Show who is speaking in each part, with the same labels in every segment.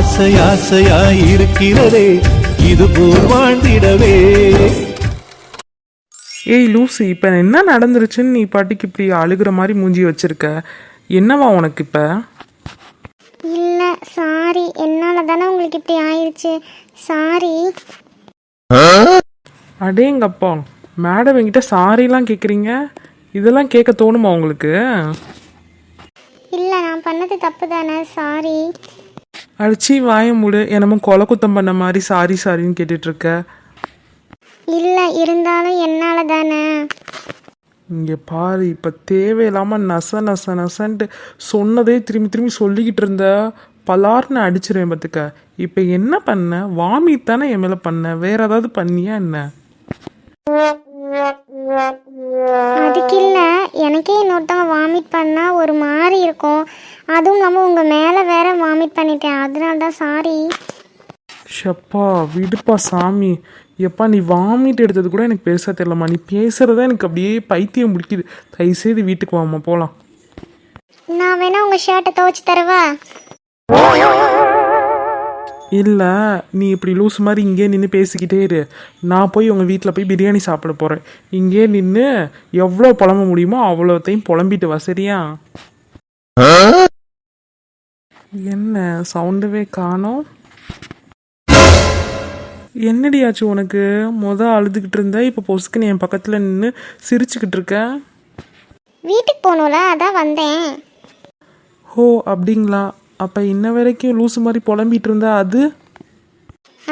Speaker 1: ஆசை ஆசையாய் இருக்கிறதே இது போல் வாழ்ந்திடவே.
Speaker 2: ஏய் லூசி இப்போ என்ன நடந்துருச்சுன்னு நீ பாட்டுக்கு இப்படி அழுகிற மாதிரி மூஞ்சி வச்சிருக்க? என்னவா உனக்கு இப்போ?
Speaker 3: இல்லை சாரி என்னால் தானே உங்களுக்கு இப்படி ஆயிடுச்சு சாரி
Speaker 2: அடேங்கப்பா மேடம் என்கிட்ட சாரிலாம் கேட்குறீங்க இதெல்லாம் கேட்க தோணுமா உங்களுக்கு?
Speaker 3: இல்லை நான் பண்ணது தப்பு தானே சாரி
Speaker 2: அடிச்சு வாய மூடு. என்னமோ கொலை குத்தம் பண்ண மாதிரி சாரி சாரின்னு கேட்டுட்டு இருக்க
Speaker 3: இல்லை இருந்தாலும் என்னால் தானே.
Speaker 2: இங்கே பாரு இப்போ தேவையில்லாமல் நச நச நசன்ட்டு சொன்னதே திரும்பி திரும்பி சொல்லிக்கிட்டு இருந்த பலார்னு அடிச்சிருவேன் பார்த்துக்க இப்போ என்ன பண்ண? வாமிட் தானே என் மேலே பண்ண? வேற ஏதாவது பண்ணியா என்ன?
Speaker 3: அதுக்கு இல்லை எனக்கே இன்னொருத்தவங்க வாமிட் பண்ணால் ஒரு மாதிரி இருக்கும். அதுவும் இல்லாமல் உங்கள் மேலே வேற வாமிட் பண்ணிட்டேன். அதனால தான் சாரி
Speaker 2: ஷப்பா விடுப்பா சாமி. எப்பா நீ வாமிட் எடுத்தது கூட எனக்கு பெருசாக தெரியலம்மா. நீ பேசுகிறதா எனக்கு அப்படியே பைத்தியம் முடிக்குது தயவுசெய்து வீட்டுக்கு வாம்மா போகலாம்
Speaker 3: நான் வேணா உங்கள் ஷர்ட்டை துவைச்சு தரவா?
Speaker 2: இல்லை நீ இப்படி லூஸ் மாதிரி இங்கே நின்று பேசிக்கிட்டே இரு. நான் போய் உங்கள் வீட்டில் போய் பிரியாணி சாப்பிட போகிறேன் இங்கே நின்று எவ்வளோ புலம்ப முடியுமோ அவ்வளோத்தையும் புலம்பிட்டு வா சரியா? என்ன சவுண்டவே காணோம். என்னடி ஆச்சு உனக்கு? முத அழுதுகிட்டு இருந்த இப்போ பொசுக்குன்னு என் பக்கத்தில் நின்று சிரிச்சுக்கிட்டு இருக்க?
Speaker 3: வீட்டுக்கு போகணும்ல அதான் வந்தேன்.
Speaker 2: ஹோ அப்படிங்களா? அப்போ இன்ன வரைக்கும் லூசு மாதிரி புலம்பிட்டு இருந்தா அது?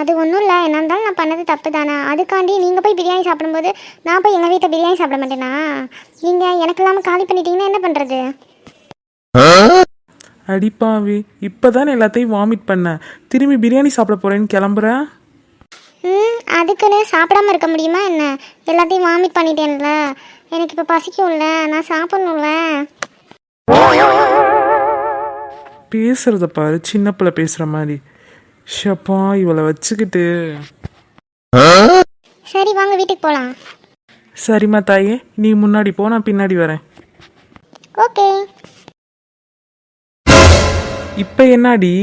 Speaker 3: அது ஒன்றும் இல்லை. என்ன இருந்தாலும் நான் பண்ணது தப்பு தானே அதுக்காண்டி நீங்கள் போய் பிரியாணி சாப்பிடும்போது நான் போய் எங்கள் வீட்டில் பிரியாணி சாப்பிட மாட்டேனா? நீங்கள் எனக்கு இல்லாமல் காலி பண்ணிட்டீங்கன்னா என்ன பண்ணுறது
Speaker 2: அடிப்பாவி. இப்போதான் எல்லாத்தையும் வாமிட் பண்ண. திரும்பி பிரியாணி சாப்பிட போறேன்னு கிளம்புற?
Speaker 3: ம் அதுக்குன்னு சாப்பிடாம இருக்க முடியுமா என்ன? எல்லாத்தையும் வாமிட் பண்ணிட்டேன்ல. எனக்கு இப்போ பசிக்கும்ல நான் சாப்பிட்ணும்ல.
Speaker 2: பேசுறத பாரு சின்ன பிள்ளை பேசுற மாதிரி. ஷப்பா இவளை வச்சுக்கிட்டு.
Speaker 3: சரி வாங்க வீட்டுக்கு போகலாம்
Speaker 2: சரிம்மா தாயே நீ முன்னாடி போ நான் பின்னாடி வரேன்.
Speaker 3: ஓகே.
Speaker 2: இப்போ என்னடி?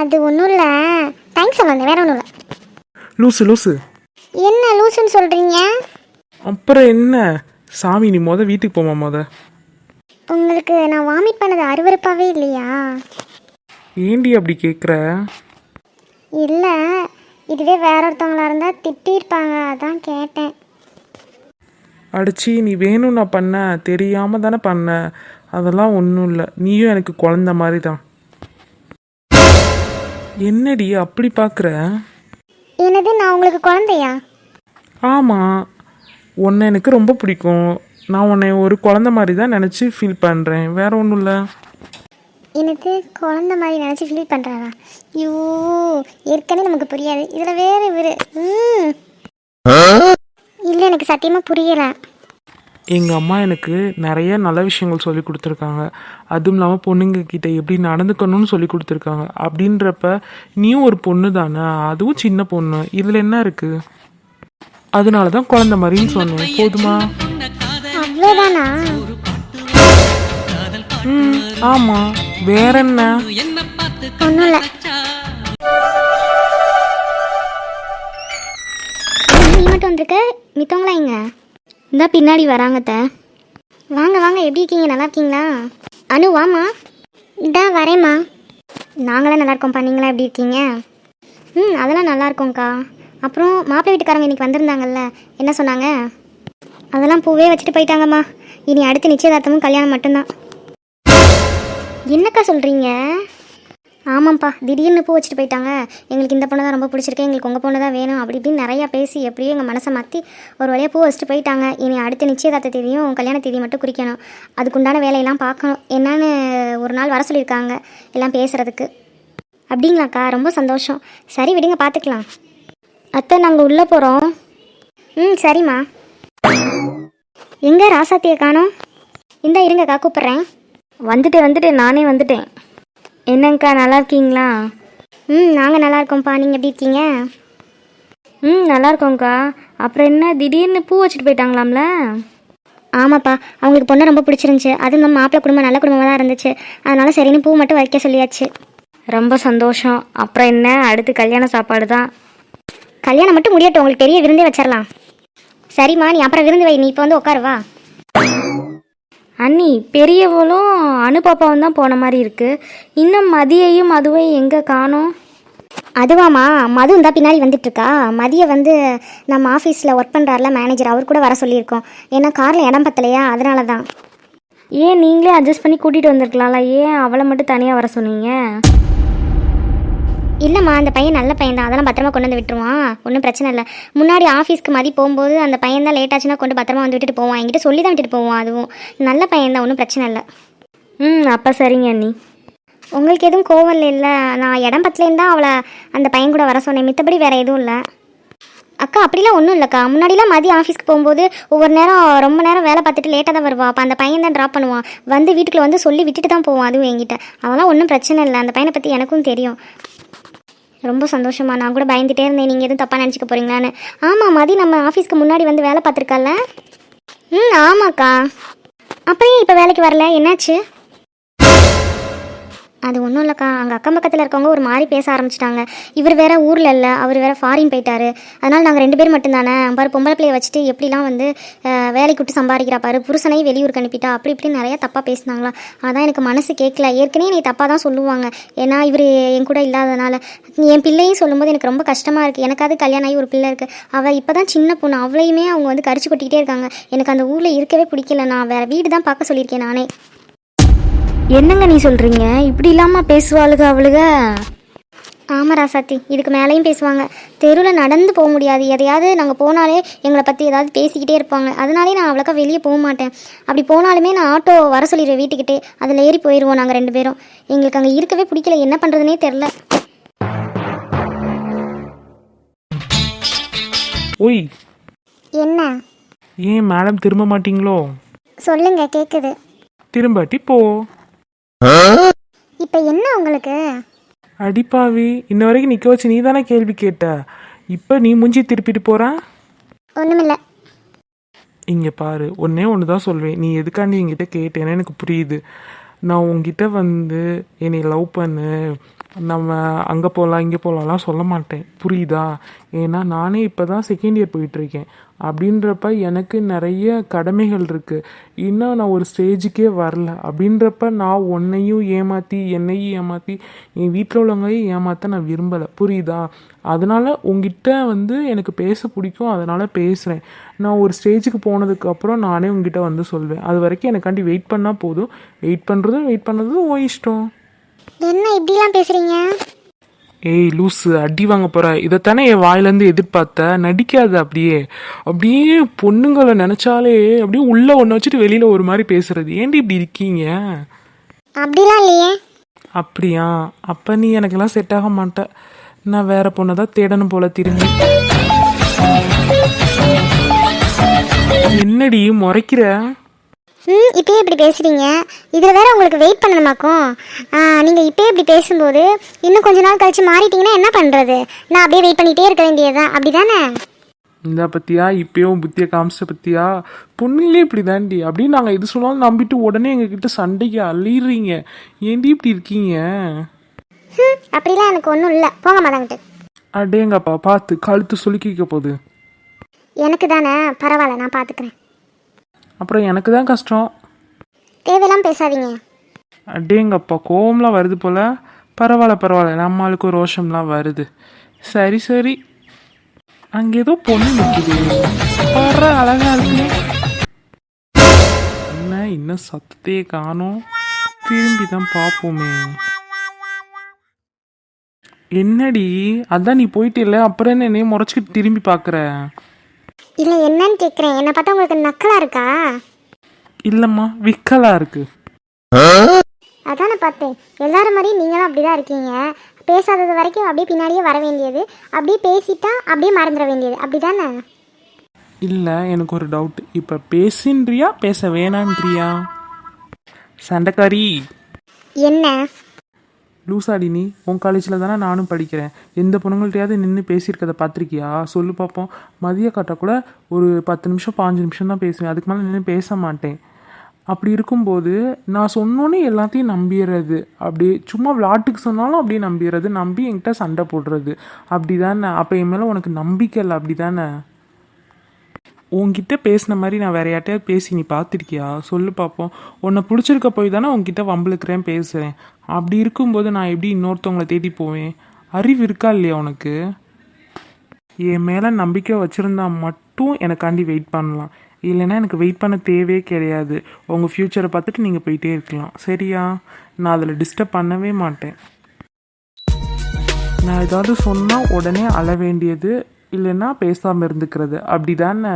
Speaker 3: அது ஒன்றும் இல்லை தேங்க்ஸ் சொல்லுங்க வேற ஒன்றும் இல்லை
Speaker 2: லூசு லூசு.
Speaker 3: என்ன லூசுன்னு சொல்கிறீங்க
Speaker 2: அப்புறம் என்ன? சாமி நீ மொத வீட்டுக்கு போமா மொத.
Speaker 3: உங்களுக்கு நான் வாமிட் பண்ணது அருவருப்பாகவே இல்லையா?
Speaker 2: ஏண்டி அப்படி கேட்குற
Speaker 3: இல்லை இதுவே வேற ஒருத்தவங்களா இருந்தால் திட்டியிருப்பாங்க அதான் கேட்டேன்.
Speaker 2: அடிச்சு நீ வேணும் நான் பண்ண தெரியாம தானே பண்ண. அதெல்லாம் ஒன்றும் இல்லை. நீயும் எனக்கு குழந்த மாதிரி தான் என்னடி அப்படி பார்க்குற
Speaker 3: என்னது நான் உங்களுக்கு குழந்தையா?
Speaker 2: ஆமாம் உன்னை எனக்கு ரொம்ப பிடிக்கும். நான் உன்னை ஒரு குழந்த மாதிரி தான் நினச்சி ஃபீல் பண்ணுறேன் வேற ஒன்றும் இல்லை.
Speaker 3: எனக்கு குழந்த மாதிரி நினச்சி ஃபீல் பண்ணுறாரா ஐயோ ஏற்கனவே நமக்கு புரியாது. இதில் வேறு இவர். ம். இல்லை எனக்கு சத்தியமாக புரியலை.
Speaker 2: எங்கள் அம்மா எனக்கு நிறைய நல்ல விஷயங்கள் சொல்லி கொடுத்துருக்காங்க. அதுவும் இல்லாமல் பொண்ணுங்க கிட்ட எப்படி நடந்துக்கணும்னு சொல்லி கொடுத்துருக்காங்க. அப்படின்றப்ப நீயும் ஒரு பொண்ணு தானே? அதுவும் சின்ன பொண்ணு. இதில் என்ன இருக்குது அதனால தான் குழந்த மாதிரின்னு சொன்னேன். போதுமா?
Speaker 3: அவ்வளோதானா
Speaker 2: ம் ஆமாம் வேற என்ன?
Speaker 3: ஒன்றும் இல்லை நீ மட்டும் வந்திருக்க. மித்தவங்களா எங்க இந்த பின்னாடி வராங்கத்த வாங்க வாங்க. எப்படி இருக்கீங்க? நல்லா இருக்கீங்களா? அனு வாமா இதா வரேம்மா. நாங்களாம் நல்லா இருக்கோம்ப்பா. நீங்களாம் எப்படி இருக்கீங்க? ம் அதெல்லாம் நல்லா இருக்கோம்க்கா. அப்புறம் மாப்பிள்ளை வீட்டுக்காரங்க இன்னைக்கு வந்திருந்தாங்கல்ல என்ன சொன்னாங்க? அதெல்லாம் பூவே வச்சுட்டு போயிட்டாங்கம்மா. இனி அடுத்து நிச்சயதார்த்தமும் கல்யாணம் மட்டும்தான். என்னக்கா சொல்கிறீங்க ஆமாம்ப்பா. திடீர்னு பூ வச்சுட்டு போயிட்டாங்க. எங்களுக்கு இந்த பொண்ணு தான் ரொம்ப பிடிச்சிருக்கு. எங்களுக்கு உங்கள் பொண்ணு தான் வேணும். அப்படி இப்படின்னு நிறையா பேசி எப்படியோ எங்கள் மனசை மாற்றி ஒரு வழியாக பூ வச்சுட்டு போயிட்டாங்க. இனி அடுத்த நிச்சயதார்த்த தேதியும் கல்யாண தேதி மட்டும் குறிக்கணும். அதுக்குண்டான வேலையெல்லாம் பார்க்கணும். என்னன்னு ஒரு நாள் வர சொல்லியிருக்காங்க எல்லாம் பேசுகிறதுக்கு அப்படிங்களாக்கா? ரொம்ப சந்தோஷம். சரி விடுங்க பார்த்துக்கலாம். அத்தை நாங்கள் உள்ளே போகிறோம் ம் சரிம்மா. எங்கே ராசாத்தியை காணோம்? இந்தா இருங்கக்கா கூப்பிட்றேன். வந்துட்டேன் வந்துட்டேன். நானே வந்துட்டேன். என்னங்கக்கா நல்லா இருக்கீங்களா? ம் நாங்கள் நல்லா இருக்கோம்ப்பா. நீங்கள் எப்படி இருக்கீங்க? ம் நல்லா இருக்கோங்க்கா அப்புறம் என்ன திடீர்னு பூ வச்சுட்டு போயிட்டாங்களாம்ல? ஆமாப்பா. அவங்களுக்கு பொண்ணு ரொம்ப பிடிச்சிருந்துச்சு. அதுவும் நம்ம மாப்பிள்ளை குடும்பம் நல்ல குடும்பமாக தான் இருந்துச்சு. அதனால சரின்னு பூ மட்டும் வைக்க சொல்லியாச்சு. ரொம்ப சந்தோஷம். அப்புறம் என்ன அடுத்து கல்யாண சாப்பாடு தான். கல்யாணம் மட்டும் முடியட்டும். உங்களுக்கு பெரிய விருந்தே வச்சிடலாம் சரிம்மா நீ அப்புறம் விருந்து வை. நீ இப்போ வந்து உட்காரு வா. அண்ணி பெரியவளும் அனுபாப்பாவும் தான் போன மாதிரி இருக்கு. இன்னும் மதியையும் மதுவையும் எங்கே காணோம்? அதுவாம்மா மது இருந்தால் பின்னாடி வந்துட்டு இருக்கா மதிய வந்து நம்ம ஆஃபீஸில் ஒர்க் பண்ணுறாருல மேனேஜர் அவர் கூட வர சொல்லியிருக்கோம். ஏன்னா காரில் இடம் பத்தலையா? அதனால தான். ஏன் நீங்களே அட்ஜஸ்ட் பண்ணி கூட்டிகிட்டு வந்திருக்கலாம்ல? ஏன் அவளை மட்டும் தனியாக வர சொன்னீங்க? இல்லைம்மா அந்த பையன் நல்ல பையன் தான் அதெல்லாம் பத்திரமா கொண்டு வந்து விட்டுருவான். ஒன்றும் பிரச்சனை இல்லை. முன்னாடி ஆஃபீஸ்க்கு மதி போகும்போது அந்த பையன் தான் லேட் ஆச்சுன்னா கொண்டு பத்திரமா வந்து விட்டுட்டு போவான். என்கிட்ட சொல்லி தான் விட்டுட்டு போவான் அதுவும். நல்ல பையன் தான் ஒன்றும் பிரச்சனை இல்லை. ம் அப்போ சரிங்க அண்ணி. உங்களுக்கு எதுவும் கோவம் இல்லைல்ல நான் இடம் பத்துலேருந்து தான் அவளை அந்த பையன் கூட வர சொன்னேன். மித்தபடி வேறு எதுவும் இல்லை. அக்கா அப்படிலாம் ஒன்றும் இல்லைக்கா. முன்னாடிலாம் மதியம் ஆஃபீஸ்க்கு போகும்போது ஒவ்வொரு நேரம் ரொம்ப நேரம் வேலை பார்த்துட்டு லேட்டாக தான் வருவா. அப்போ அந்த பையன் தான் ட்ராப் பண்ணுவான். வந்து வீட்டுக்குள்ள வந்து சொல்லி விட்டுட்டு தான் போவான் அதுவும் என்கிட்ட. அதெல்லாம் ஒன்றும் பிரச்சனை இல்லை. அந்த பையனை பற்றி எனக்கும் தெரியும். ரொம்ப சந்தோஷமா நான் கூட பயந்துட்டே இருந்தேன். நீங்கள் எதுவும் தப்பாக நினச்சிக்க போகிறீங்களான்னு ஆமாம் மதி நம்ம ஆஃபீஸ்க்கு முன்னாடி வந்து வேலை பார்த்துருக்கால ம் ஆமாக்கா. அப்புறம் ஏன் இப்போ வேலைக்கு வரல? என்னாச்சு? அது ஒன்றும் இல்லைக்கா. அங்கே அக்கம் பக்கத்தில் இருக்கவங்க ஒரு மாதிரி பேச ஆரம்பிச்சிட்டாங்க. இவர் வேற ஊரில் இல்லை அவர் வேற ஃபாரின் போயிட்டாரு. அதனால் நாங்கள் ரெண்டு பேர் மட்டும்தானே? பாரு பொம்பளை பிள்ளைய வச்சுட்டு எப்படிலாம் வந்து வேலைக்கு விட்டு சம்பாதிக்கிறா பாரு. புருஷனையும் வெளியூருக்கு அனுப்பிட்டா. அப்படி இப்படி நிறையா தப்பாக பேசினாங்களா. அதான் எனக்கு மனசு கேட்கல ஏற்கனவே நீ தப்பாக தான் சொல்லுவாங்க. ஏன்னா இவர் என் கூட இல்லாதனால என் பிள்ளையும் சொல்லும்போது எனக்கு ரொம்ப கஷ்டமாக இருக்குது எனக்காவது கல்யாணம் ஆகி ஒரு பிள்ளை இருக்குது அவள் இப்போ தான் சின்ன பொண்ணு. அவளையுமே அவங்க வந்து கரிச்சு கொட்டிக்கிட்டே இருக்காங்க. எனக்கு அந்த ஊரில் இருக்கவே பிடிக்கல. நான் வேறு வீடு தான் பார்க்க சொல்லியிருக்கேன் நானே. என்னங்க நீ சொல்கிறீங்க இப்படி இல்லாமல் பேசுவாளுக அவளுக? ஆமாம் ராசாத்தி இதுக்கு மேலேயும் பேசுவாங்க. தெருவில் நடந்து போக முடியாது. எதையாவது நாங்கள் போனாலே எங்களை பற்றி ஏதாவது பேசிக்கிட்டே இருப்பாங்க. அதனாலே நான் அவ்வளோக்கா வெளியே போக மாட்டேன். அப்படி போனாலுமே நான் ஆட்டோ வர சொல்லிடுவேன் வீட்டுக்கிட்டே. அதில் ஏறி போயிடுவோம் நாங்கள் ரெண்டு பேரும். எங்களுக்கு அங்கே இருக்கவே பிடிக்கல. என்ன பண்ணுறதுனே தெரில
Speaker 2: ஓய்.
Speaker 3: என்ன?
Speaker 2: ஏன் மேடம் திரும்ப மாட்டீங்களோ?
Speaker 3: சொல்லுங்க கேட்குது
Speaker 2: திரும்பாட்டி போ.
Speaker 3: இப்போ என்ன உங்களுக்கு?
Speaker 2: அடிப்பாவி இன்ன வரைக்கும் நிற்க வச்சு நீ தானே கேள்வி கேட்ட. இப்போ நீ முஞ்சி திருப்பிட்டு போற?
Speaker 3: ஒன்றுமில்ல
Speaker 2: இங்கே பாரு ஒன்றே ஒன்று தான் சொல்வேன். நீ எதுக்காண்டி என்கிட்ட கேட்டேன்னு எனக்கு புரியுது. நான் உங்ககிட்ட வந்து என்னை லவ் பண்ணு. நம்ம அங்கே போகலாம் இங்கே போகலாம்லாம் சொல்ல மாட்டேன். புரியுதா? ஏன்னா நானே இப்போ தான் செகண்ட் இயர் போயிட்டுருக்கேன் அப்படின்றப்ப எனக்கு நிறைய கடமைகள் இருக்குது இன்னும் நான் ஒரு ஸ்டேஜுக்கே வரல. அப்படின்றப்ப நான் உன்னையும் ஏமாற்றி என்னையும் ஏமாற்றி என் வீட்டில் உள்ளவங்களையும் ஏமாற்ற நான் விரும்பலை. புரியுதா? அதனால் உங்ககிட்ட வந்து எனக்கு பேச பிடிக்கும். அதனால் பேசுகிறேன் நான் ஒரு ஸ்டேஜுக்கு போனதுக்கப்புறம் நானே உங்ககிட்ட வந்து சொல்வேன். அது வரைக்கும் எனக்காண்டி வெயிட் பண்ணால் போதும். வெயிட் பண்ணுறதும் வெயிட் பண்ணுறதும் ஓ இஷ்டம்.
Speaker 3: என்ன இப்படிலாம் பேசுகிறீங்க
Speaker 2: ஏய் லூசு அடி வாங்க போற. இதைத்தானே என் வாயிலேருந்து எதிர்பார்த்த. நடிக்காத அப்படியே. அப்படியே பொண்ணுங்களை நினச்சாலே அப்படியே உள்ள ஒன்று வச்சுட்டு வெளியில் ஒரு மாதிரி பேசுறது. ஏன்டி இப்படி இருக்கீங்க?
Speaker 3: அப்படிலாம் இல்லையே.
Speaker 2: அப்படியா? அப்போ நீ எனக்கெல்லாம் செட் ஆக மாட்ட. நான் வேற பொண்ணை தான் தேடணும் போல திரும்பி. என்னடி முறைக்கிற?
Speaker 3: ம் இப்பயே இப்படி பேசுகிறீங்க இதில் வேற உங்களுக்கு வெயிட் பண்ணணுமாக்கும்? நீங்கள் இப்பயே இப்படி பேசும்போது இன்னும் கொஞ்ச நாள் கழிச்சு மாறிட்டீங்கன்னா என்ன பண்ணுறது நான் அப்படியே வெயிட் பண்ணிகிட்டே இருக்க வேண்டியதுதான். அப்படி தானே
Speaker 2: இந்த பத்தியா இப்பயும் புத்திய காமிச்ச பத்தியா? பொண்ணுங்களே இப்படி தாண்டி அப்படின்னு நாங்கள் எது சொன்னாலும் நம்பிட்டு உடனே எங்ககிட்ட சண்டைக்கு அள்ளிடுறீங்க. ஏண்டி இப்படி இருக்கீங்க?
Speaker 3: அப்படிலாம் எனக்கு ஒன்றும் இல்லை. போங்க மாதாங்கிட்டு
Speaker 2: அடேங்கப்பா பார்த்து கழுத்து சுலுக்கிக்க போகுது.
Speaker 3: எனக்கு தானே? பரவாயில்ல நான் பார்த்துக்கிறேன்
Speaker 2: அப்புறம் எனக்கு தான் கஷ்டம்.
Speaker 3: தேவையெல்லாம் பேசாதீங்க.
Speaker 2: அடேங்கப்பா கோவம்லாம் வருது போல. பரவாயில்ல பரவாயில்ல. நம்மளுக்கு ரோஷம்லாம் வருது. சரி சரி. அங்கே ஏதோ பொண்ணு நிற்குது பர அழகா இருக்கு என்ன இன்னும் சத்தத்தையே காணோம். திரும்பி தான் பார்ப்போமே என்னடி? அதான் நீ போயிட்டு இல்லை அப்புறம் என்ன முறைச்சிக்கிட்டு திரும்பி பார்க்குற
Speaker 3: இல்லை என்னன்னு கேட்குறேன் என்னை பார்த்தா உங்களுக்கு நக்கலாக இருக்கா?
Speaker 2: இல்லைம்மா விக்கலா இருக்கு.
Speaker 3: அதானே பார்த்தேன். எல்லாரும் மாதிரியும் நீங்களும் அப்படி தான் இருக்கீங்க. பேசாதது வரைக்கும் அப்படியே பின்னாடியே வர வேண்டியது. அப்படியே பேசிட்டா அப்படியே மறந்துட வேண்டியது. அப்படி தானே
Speaker 2: இல்லை எனக்கு ஒரு டவுட் இப்போ பேசின்றியா பேச வேணான்றியா? சண்டைக்காரி.
Speaker 3: என்ன?
Speaker 2: லூசாடி நீ உன் காலேஜில் தானே நானும் படிக்கிறேன். எந்த பொண்ணுங்கள்ட்டையாவது நின்று பேசியிருக்கதை பார்த்துருக்கியா? சொல்லு பார்ப்போம் மதிய காட்ட கூட ஒரு பத்து நிமிஷம் பாஞ்சு நிமிஷம் தான் பேசுவேன். அதுக்கு மேலே நின்று பேச மாட்டேன். அப்படி இருக்கும்போது நான் சொன்னோன்னே எல்லாத்தையும் நம்பிடுறது அப்படியே சும்மா விளாட்டுக்கு சொன்னாலும் அப்படியே நம்பிடுறது நம்பி என்கிட்ட சண்டை போடுறது. அப்படி தானே அப்போ என் மேலே உனக்கு நம்பிக்கை இல்லை. அப்படி தானே உன்கிட்ட பேசின மாதிரி நான் வேற யார்ட்டையாவது பேசி நீ பார்த்துருக்கியா? சொல்லு பார்ப்போம் உன்னை பிடிச்சிருக்க போய் தானே உன்கிட்ட வம்பிழுக்கிறேன் பேசுகிறேன் அப்படி இருக்கும்போது நான் எப்படி இன்னொருத்தவங்களை தேடி போவேன்? அறிவு இருக்கா இல்லையா உனக்கு? என் மேலே நம்பிக்கை வச்சுருந்தா மட்டும் எனக்காண்டி வெயிட் பண்ணலாம். இல்லைன்னா எனக்கு வெயிட் பண்ண தேவையே கிடையாது. உங்கள் ஃப்யூச்சரை பார்த்துட்டு நீங்கள் போயிட்டே இருக்கலாம். சரியா? நான் அதில் டிஸ்டர்ப் பண்ணவே மாட்டேன். நான் ஏதாவது சொன்னால் உடனே அழ வேண்டியது இல்லைன்னா பேசாமல் இருந்துக்கிறது. அப்படி தானே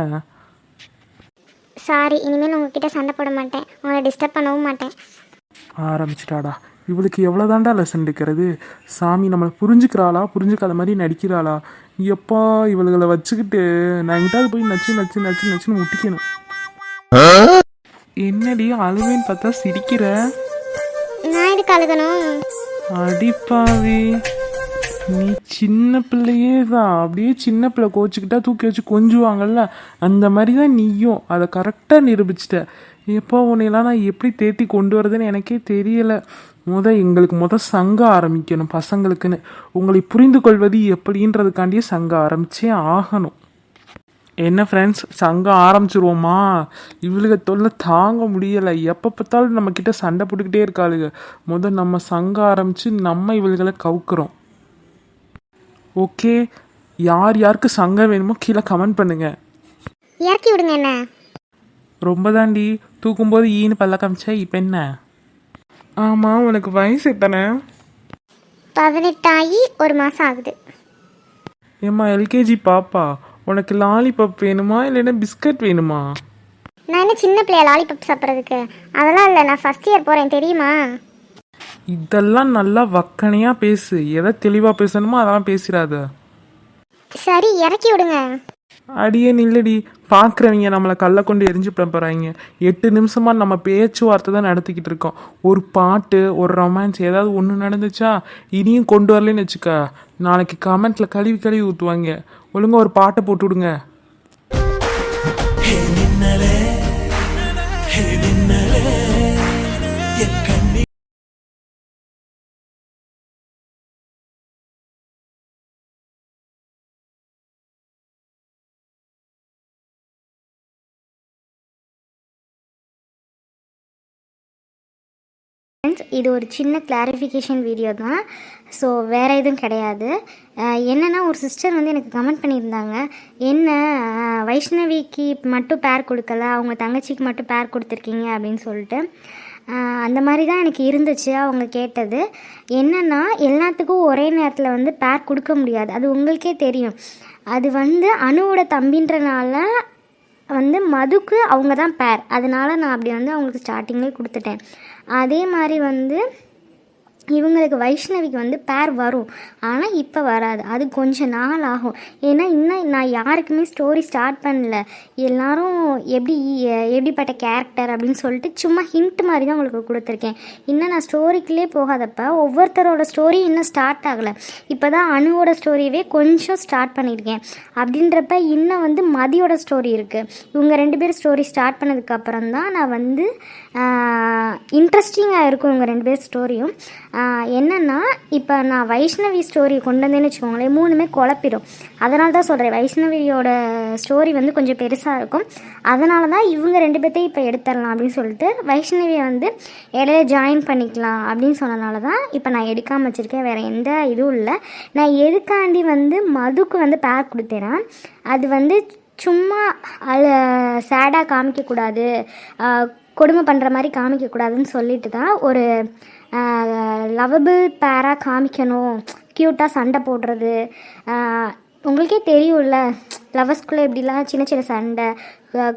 Speaker 3: சாரி இனிமேல் உங்ககிட்ட சண்டை போட மாட்டேன். உங்களை டிஸ்டர்ப் பண்ணவும் மாட்டேன்.
Speaker 2: ஆரம்பிச்சிட்டாடா. இவளுக்கு எவ்வளோதாண்டா லெசன் எடுக்கிறது? சாமி நம்மளை புரிஞ்சுக்கிறாளா? புரிஞ்சுக்காத மாதிரி நடிக்கிறாளா? எப்பா இவளுகளை வச்சுக்கிட்டு நான் எங்கிட்டாவது போய் நச்சு நச்சு நச்சு நச்சுன்னு முட்டிக்கணும். என்னடி அழுவேன்னு பார்த்தா சிரிக்கிற?
Speaker 3: நான் எதுக்கு அழுகணும்?
Speaker 2: அடிப்பாவி. நீ சின்ன பிள்ளையே தான் அப்படியே சின்ன பிள்ளை கோச்சிக்கிட்டா தூக்கி வச்சு கொஞ்சுவாங்கல்ல? அந்த மாதிரி தான் நீயும். அதை கரெக்டாக நிரூபிச்சிட்ட. எப்போ உன்னையெல்லாம் நான் எப்படி தேத்தி கொண்டு வரதுன்னு எனக்கே தெரியலை. முத எங்களுக்கு முத சங்கம் ஆரம்பிக்கணும் பசங்களுக்குன்னு. உங்களை புரிந்து கொள்வது எப்படின்றதுக்காண்டியே சங்கம் ஆரம்பிச்சே ஆகணும். என்ன ஃப்ரெண்ட்ஸ் சங்கம் ஆரம்பிச்சிருவோமா? இவளுக தொல்லை தாங்க முடியலை. எப்போ பார்த்தாலும் நம்மக்கிட்ட சண்டை போட்டுக்கிட்டே இருக்காளுங்க முதல் நம்ம சங்கம் ஆரம்பித்து நம்ம இவளுகளை கவுக்குறோம். ஓகே யார் யாருக்கு சங்கம் வேணுமோ கீழே கமெண்ட் பண்ணுங்க.
Speaker 3: இறக்கி விடுங்க என்ன?
Speaker 2: ரொம்ப தாண்டி தூக்கும்போது ஈன்னு பல்ல காமிச்சா இப்போ என்ன? ஆமாம் உனக்கு வயசு எத்தனை?
Speaker 3: பதினெட்டாகி ஒரு மாதம் ஆகுது.
Speaker 2: ஏம்மா எல்கேஜி பாப்பா உனக்கு லாலிபப் வேணுமா இல்லைன்னா பிஸ்கட் வேணுமா?
Speaker 3: நான் என்ன சின்ன பிள்ளையா லாலிபப் சாப்பிட்றதுக்கு? அதெல்லாம் இல்லை நான் ஃபஸ்ட் இயர் போகிறேன் தெரியுமா?
Speaker 2: இதெல்லாம் நல்லா வக்கனையாக பேசு. எதை தெளிவாக பேசணுமோ அதெல்லாம் பேசிடாத.
Speaker 3: சரி இறக்கி விடுங்க.
Speaker 2: அடியே நில்லடி. பார்க்குறவங்க நம்மளை கல்லை கொண்டு எரிஞ்சு போகிறாங்க எட்டு நிமிஷமாக நம்ம பேச்சுவார்த்தை தான் நடத்திக்கிட்டு இருக்கோம். ஒரு பாட்டு ஒரு ரொமான்ஸ் ஏதாவது ஒன்று நடந்துச்சா இனியும் கொண்டு வரலன்னு வச்சுக்க. நாளைக்கு கமெண்ட்டில் கழுவி கழுவி ஊற்றுவாங்க ஒழுங்கா ஒரு பாட்டை போட்டு விடுங்க.
Speaker 3: ஃப்ரெண்ட்ஸ் இது ஒரு சின்ன கிளாரிஃபிகேஷன் வீடியோ தான். ஸோ வேறு எதுவும் கிடையாது. என்னென்னா ஒரு சிஸ்டர் வந்து எனக்கு கமெண்ட் பண்ணியிருந்தாங்க. என்ன வைஷ்ணவிக்கு மட்டும் பேர் கொடுக்கல அவங்க தங்கச்சிக்கு மட்டும் பேர் கொடுத்துருக்கீங்க அப்படின்னு சொல்லிட்டு. அந்த மாதிரி தான் எனக்கு இருந்துச்சு அவங்க கேட்டது. என்னென்னா எல்லாத்துக்கும் ஒரே நேரத்தில் வந்து பேர் கொடுக்க முடியாது. அது உங்களுக்கே தெரியும். அது வந்து அணுவோட தம்பின்றனால வந்து மதுக்கு அவங்க தான் பேர் அதனால நான் அப்படி வந்து அவங்களுக்கு ஸ்டார்டிங்லேயே கொடுத்துட்டேன். அதே மாதிரி வந்து இவங்களுக்கு வைஷ்ணவிக்கு வந்து பேர் வரும். ஆனால் இப்போ வராது. அது கொஞ்சம் நாள் ஆகும். ஏன்னா இன்னும் நான் யாருக்குமே ஸ்டோரி ஸ்டார்ட் பண்ணல. எல்லாரும் எப்படி எப்படிப்பட்ட கேரக்டர் அப்படின்னு சொல்லிட்டு சும்மா ஹிண்ட் மாதிரி தான் உங்களுக்கு கொடுத்துருக்கேன். இன்னும் நான் ஸ்டோரிக்குள்ளே போகாதப்ப ஒவ்வொருத்தரோட ஸ்டோரி இன்னும் ஸ்டார்ட் ஆகலை. இப்போ தான் அணுவோட ஸ்டோரியவே கொஞ்சம் ஸ்டார்ட் பண்ணியிருக்கேன். அப்படின்றப்ப இன்னும் வந்து மதியோட ஸ்டோரி இருக்குது இவங்க ரெண்டு பேரும் ஸ்டோரி ஸ்டார்ட் பண்ணதுக்கப்புறம் தான் நான் வந்து இன்ட்ரெஸ்டிங்காக இருக்கும் இவங்க ரெண்டு பேர் ஸ்டோரியும் என்னென்னா இப்போ நான் வைஷ்ணவி ஸ்டோரி கொண்டு வந்தேன்னு வச்சுக்கோங்களேன் மூணுமே குழப்பிடும். அதனால தான் சொல்கிறேன் வைஷ்ணவியோட ஸ்டோரி வந்து கொஞ்சம் பெருசாக இருக்கும். அதனால தான் இவங்க ரெண்டு பேர்த்தையும் இப்போ எடுத்துடலாம் அப்படின்னு சொல்லிட்டு வைஷ்ணவியை வந்து இடையில ஜாயின் பண்ணிக்கலாம் அப்படின்னு சொன்னனால தான் இப்போ நான் எடுக்காமல் வச்சுருக்கேன் வேறு எந்த இதுவும் இல்லை. நான் எதுக்காண்டி வந்து மதுக்கு வந்து பேர் கொடுத்தேன்னா அது வந்து சும்மா அழ சேடாக காமிக்கக்கூடாது கொடுமை பண்ணுற மாதிரி காமிக்கக்கூடாதுன்னு சொல்லிட்டு தான் ஒரு லவபிள் பேராக காமிக்கணும். க்யூட்டாக சண்டை போடுறது. உங்களுக்கே தெரியும்ல லவர்ஸ்குள்ளே எப்படிலாம் சின்ன சின்ன சண்டை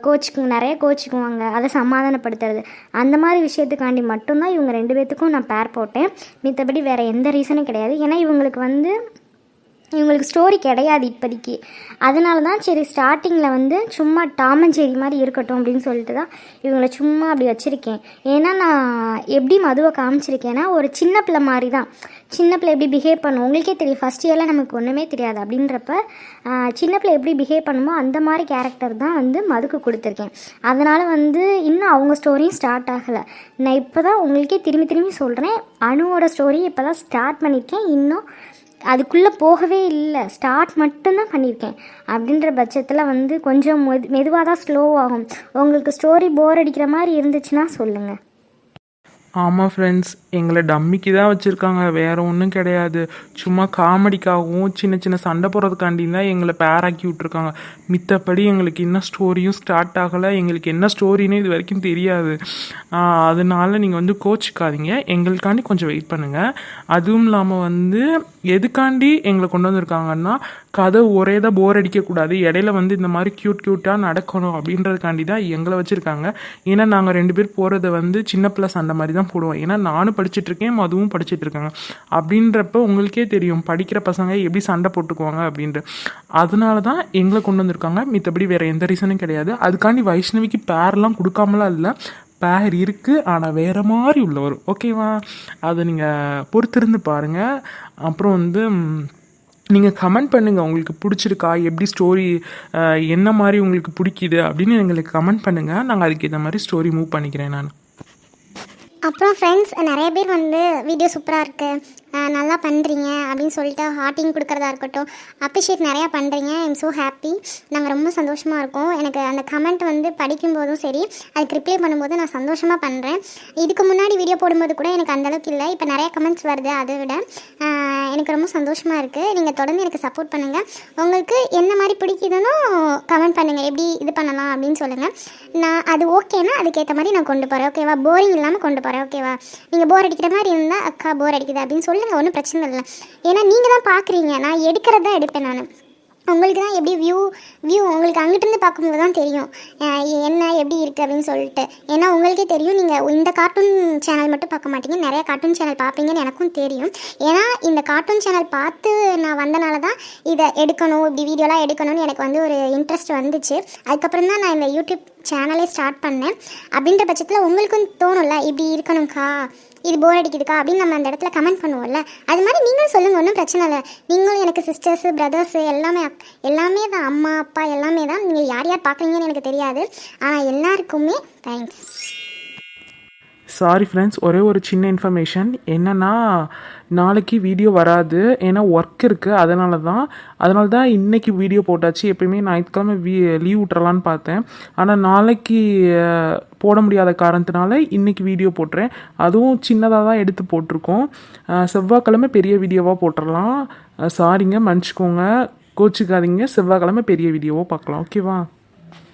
Speaker 3: கோச்சிக்கு நிறைய கோச்சிக்குவாங்க. அதை சமாதானப்படுத்துறது. அந்த மாதிரி விஷயத்துக்காண்டி மட்டும்தான் இவங்க ரெண்டு பேர்த்துக்கும் நான் பேர் போட்டேன். மித்தபடி வேறு எந்த ரீசனும் கிடையாது. ஏன்னா இவங்களுக்கு வந்து
Speaker 4: இவங்களுக்கு ஸ்டோரி கிடையாது இப்போதைக்கு. அதனால தான் சரி ஸ்டார்டிங்கில் வந்து சும்மா டாமஞ்சேரி மாதிரி இருக்கட்டும் அப்படின்னு சொல்லிட்டு தான் இவங்களை சும்மா அப்படி வச்சுருக்கேன். ஏன்னா நான் எப்படி மதுவை காமிச்சிருக்கேன்னா ஒரு சின்ன பிள்ளை மாதிரி தான். சின்ன பிள்ளை எப்படி பிஹேவ் பண்ணும்? உங்களுக்கே தெரியும் ஃபஸ்ட் இயரில் நமக்கு ஒன்றுமே தெரியாது. அப்படின்றப்ப சின்ன பிள்ளை எப்படி பிஹேவ் பண்ணுமோ அந்த மாதிரி கேரக்டர் தான் வந்து மதுக்கு கொடுத்துருக்கேன். அதனால் வந்து இன்னும் அவங்க ஸ்டோரியும் ஸ்டார்ட் ஆகலை. நான் இப்போ தான் உங்களுக்கே திரும்பி திரும்பி சொல்கிறேன் அணுவோட ஸ்டோரி இப்போ தான் ஸ்டார்ட் பண்ணியிருக்கேன். இன்னும் அதுக்குள்ளே போகவே இல்லை. ஸ்டார்ட் மட்டும்தான் பண்ணியிருக்கேன் அப்படின்ற பட்சத்தில் வந்து கொஞ்சம் மெது மெதுவாக தான் ஸ்லோ ஆகும். உங்களுக்கு ஸ்டோரி போர் அடிக்கிற மாதிரி இருந்துச்சுன்னா சொல்லுங்கள்
Speaker 2: ஆமாம் ஃப்ரெண்ட்ஸ் எங்களை டம்மிக்கு தான் வச்சுருக்காங்க. வேறு ஒன்றும் கிடையாது. சும்மா காமெடிக்காகவும் சின்ன சின்ன சண்டை போடுறதுக்காண்டி தான் எங்களை பேராக்கி விட்ருக்காங்க மித்தபடி எங்களுக்கு இன்னும் ஸ்டோரியும் ஸ்டார்ட் ஆகலை. எங்களுக்கு என்ன ஸ்டோரின்னு இது வரைக்கும் தெரியாது. அதனால நீங்கள் வந்து கோச்சிக்காதீங்க. எங்களுக்காண்டி கொஞ்சம் வெயிட் பண்ணுங்கள் அதுவும் இல்லாமல் வந்து எதுக்காண்டி எங்களை கொண்டு வந்திருக்காங்கன்னா கதை ஒரே தான் போர் அடிக்கக்கூடாது. இடையில வந்து இந்த மாதிரி க்யூட் க்யூட்டாக நடக்கணும் அப்படின்றதுக்காண்டி தான் எங்களை வச்சுருக்காங்க. ஏன்னா நாங்கள் ரெண்டு பேர் போகிறத வந்து சின்ன பிள்ளை சண்டை மாதிரி தான் போடுவோம் ஏன்னா நானும் படிச்சுட்டு இருக்கேன் மதுவும் படிச்சுட்டு இருக்காங்க அப்படின்றப்ப உங்களுக்கே தெரியும் படிக்கிற பசங்க எப்படி சண்டை போட்டுக்குவாங்க அப்படின்ட்டு. அதனால தான் எங்களை கொண்டு வந்திருக்காங்க. மித்தபடி வேறு எந்த ரீசனும் கிடையாது. அதுக்காண்டி வைஷ்ணவிக்கு பேர்லாம் கொடுக்காமலாம் இல்லை. பேர் இருக்குது ஆனால் வேறு மாதிரி உள்ளவர். ஓகேவா அதை நீங்கள் பொறுத்திருந்து பாருங்கள் அப்புறம் வந்து நீங்கள் கமெண்ட் பண்ணுங்கள் உங்களுக்கு பிடிச்சிருக்கா? எப்படி ஸ்டோரி என்ன மாதிரி உங்களுக்கு பிடிக்குது அப்படின்னு எங்களுக்கு கமெண்ட் பண்ணுங்கள் நாங்கள் அதுக்கு ஏற்ற மாதிரி ஸ்டோரி மூவ் பண்ணிக்கிறேன் நான்.
Speaker 4: அப்புறம் ஃப்ரெண்ட்ஸ் நிறைய பேர் வந்து வீடியோ சூப்பராக இருக்குது நல்லா பண்ணுறீங்க அப்படின்னு சொல்லிட்டு ஹார்ட்டிங் கொடுக்குறதா இருக்கட்டும் அப்ரிஷியேட் நிறையா பண்ணுறீங்க ஐம் ஸோ ஹாப்பி நாங்கள் ரொம்ப சந்தோஷமாக இருக்கோம். எனக்கு அந்த கமெண்ட் வந்து படிக்கும்போதும் சரி அதுக்கு ரிப்ளை பண்ணும்போது நான் சந்தோஷமாக பண்ணுறேன் இதுக்கு முன்னாடி வீடியோ போடும்போது கூட எனக்கு அந்தளவுக்கு இல்லை. இப்போ நிறைய கமெண்ட்ஸ் வருது அதை விட. எனக்கு ரொம்ப சந்தோஷமாக இருக்குது நீங்கள் தொடர்ந்து எனக்கு சப்போர்ட் பண்ணுங்கள் உங்களுக்கு என்ன மாதிரி பிடிக்குதுன்னு கமெண்ட் பண்ணுங்கள் எப்படி இது பண்ணலாம் அப்படின்னு சொல்லுங்கள் நான் அது ஓகேனா அதுக்கேற்ற மாதிரி நான் கொண்டு போகிறேன் ஓகேவா போரிங் இல்லாமல் கொண்டு போகிறேன் ஓகேவா நீங்கள் போர் அடிக்கிற மாதிரி இருந்தால் அக்கா போர் அடிக்குது அப்படின்னு சொல்லுங்கள் ஒன்றும் பிரச்சனை இல்லை. ஏன்னா நீங்கள் தான் பார்க்குறீங்க நான் எடுக்கிறது தான் எடுப்பேன் நான். உங்களுக்கு தான் எப்படி வியூ வியூ உங்களுக்கு அங்கிட்டிருந்து பார்க்கும்போது தான் தெரியும். என்ன எப்படி இருக்குது அப்படின்னு சொல்லிட்டு. ஏன்னா உங்களுக்கே தெரியும். நீங்கள் இந்த கார்ட்டூன் சேனல் மட்டும் பார்க்க மாட்டீங்க. நிறைய கார்ட்டூன் சேனல் பார்ப்பீங்கன்னு எனக்கும் தெரியும். ஏன்னா இந்த கார்ட்டூன் சேனல் பார்த்து நான் வந்தனால தான் இதை எடுக்கணும் இப்படி வீடியோலாம் எடுக்கணும்னு எனக்கு வந்து ஒரு இன்ட்ரெஸ்ட் வந்துச்சு. அதுக்கப்புறம் தான் நான் இந்த யூடியூப் சேனலே ஸ்டார்ட் பண்ணேன். அப்படின்ற பட்சத்தில் உங்களுக்கும் தோணும்ல இப்படி இருக்கணும்க்கா? இது போர் அடிக்குதுக்கா அப்படின்னு நம்ம அந்த இடத்துல கமெண்ட் பண்ணுவோம்ல. அது மாதிரி நீங்களும் சொல்லுங்கள் ஒன்றும் பிரச்சனை இல்லை. நீங்களும் எனக்கு சிஸ்டர்ஸு பிரதர்ஸு எல்லாமே எல்லாமே தான் அம்மா அப்பா எல்லாமே தான் நீங்கள் யார் யார் பார்க்குறீங்கன்னு எனக்கு தெரியாது. ஆனால் எல்லாருக்குமே தேங்க்ஸ்
Speaker 2: சாரி ஃப்ரெண்ட்ஸ் ஒரே ஒரு சின்ன இன்ஃபர்மேஷன் என்னன்னா நாளைக்கு வீடியோ வராது. ஏன்னா ஒர்க் இருக்குது அதனால தான் அதனால தான் இன்னைக்கு வீடியோ போட்டாச்சு. எப்பயுமே ஞாயிற்றுக்கிழமை வீ லீவ் விட்றலான்னு பார்த்தேன். ஆனால் நாளைக்கு போட முடியாத காரணத்தினால இன்றைக்கி வீடியோ போட்டுறேன். அதுவும் சின்னதாக தான் எடுத்து போட்டிருக்கோம். செவ்வாய்க்கிழமை பெரிய வீடியோவாக போட்டுடலாம் சாரிங்க மன்னிச்சிக்கோங்க. கோச்சிக்காதீங்க. செவ்வாய்க்கிழமை பெரிய வீடியோவாக பார்க்கலாம். ஓகேவா